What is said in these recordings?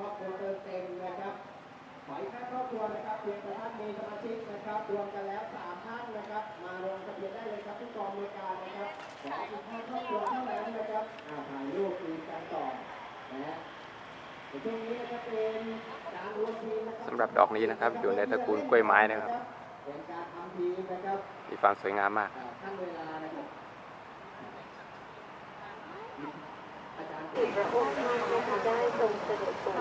ครอบครัวเติมเต็มนะครับขออีกห้าครอบครัวนะครับเพียงแต่ท่านมีสมาชิกนะครับรวมกันแล้วสามท่านนะครับ มาลงทะเบียนได้เลยครับที่กองบริการนะครับขออีกห้าครอบครัวเท่านั้นนะครับอ่าถ่ายรูปคุยกันต่อนะฮะในช่วงนี้นะครับเป็นการรวมทีมนะครับสำหรับดอกนี้นะครับอยู่ในตระกูลกล้วยไม้นะครับ เป็นการทำทีมนะครับมีความสวยงามมาก อ่าขั้นเวลา นะครับอาจารย์ถือพระองค์ท่านนะคะได้ทรงเสด็จสู่เ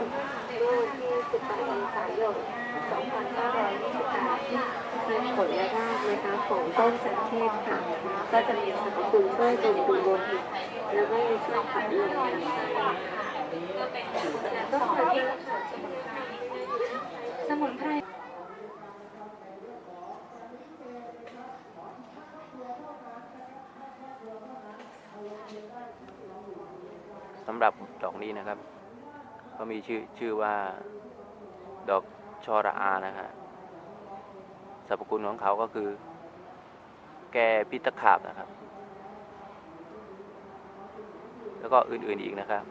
มื่อวันที่ 18เมษายน 2528ซึ่งผลและรากนะคะของต้นสังเทศค่ะ ก็จะมีสรรพคุณช่วยบำรุงโลหิตแล้วก็มีช่วยขับลมลำไส้ก็ขอเยอะค่ะสมุนไพร สำหรับดอกนี้นะครับ ก็มีชื่อชื่อว่าดอกชอระอานะฮะสรรพคุณของเขาก็คือ แก้พิษตะขาบนะครับ แล้วก็อื่นๆอีกนะครับ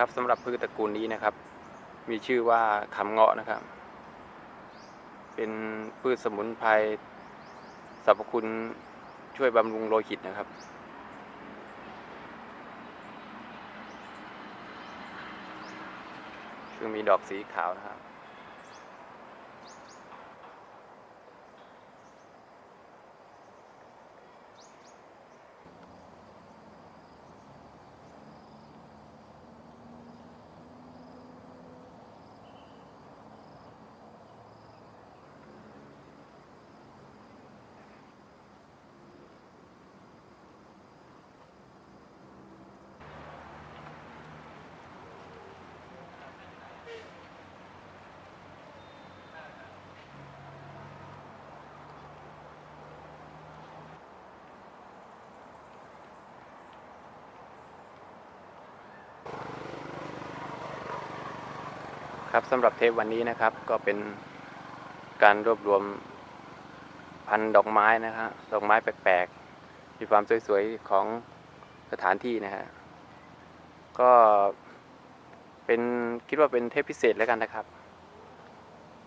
ครับสำหรับพืชตระกูลนี้นะครับ มีชื่อว่าขำเงาะนะครับ เป็นพืชสมุนไพรสรรพคุณช่วยบำรุงโลหิตนะครับซึ่งมีดอกสีขาวนะครับ ครับสำหรับเทปวันนี้นะครับ ก็เป็นการรวบรวมพันดอกไม้นะฮะดอกไม้แปลกๆมีความสวยๆของสถานที่นะฮะก็เป็นคิดว่าเป็นเทปพิเศษแล้วกันนะครับ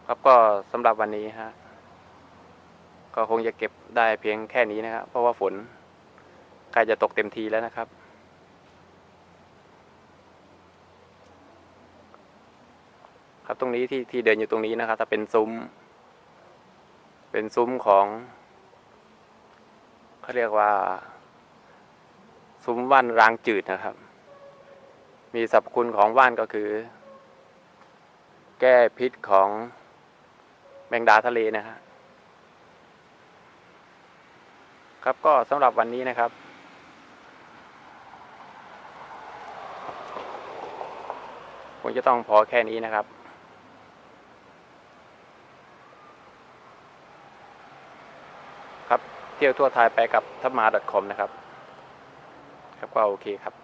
ครับก็สำหรับวันนี้ฮะก็คงจะเก็บได้เพียงแค่นี้นะครับ เพราะว่าฝนใกล้จะตกเต็มทีแล้วนะครับ ครับตรงนี้ที่ที่เดินอยู่ตรงนี้นะครับ ถ้าเป็นซุ้ม เป็นซุ้มของเขาเรียกว่า ซุ้มว่านรางจืดนะครับ มีสรรพคุณของว่านก็คือ แก้พิษของแมงดาทะเลนะฮะครับก็สำหรับวันนี้นะครับผมจะต้องพอแค่นี้นะครับ เที่ยวทั่วไทยไปกับทัพมา .com นะครับ ครับก็โอเคครับ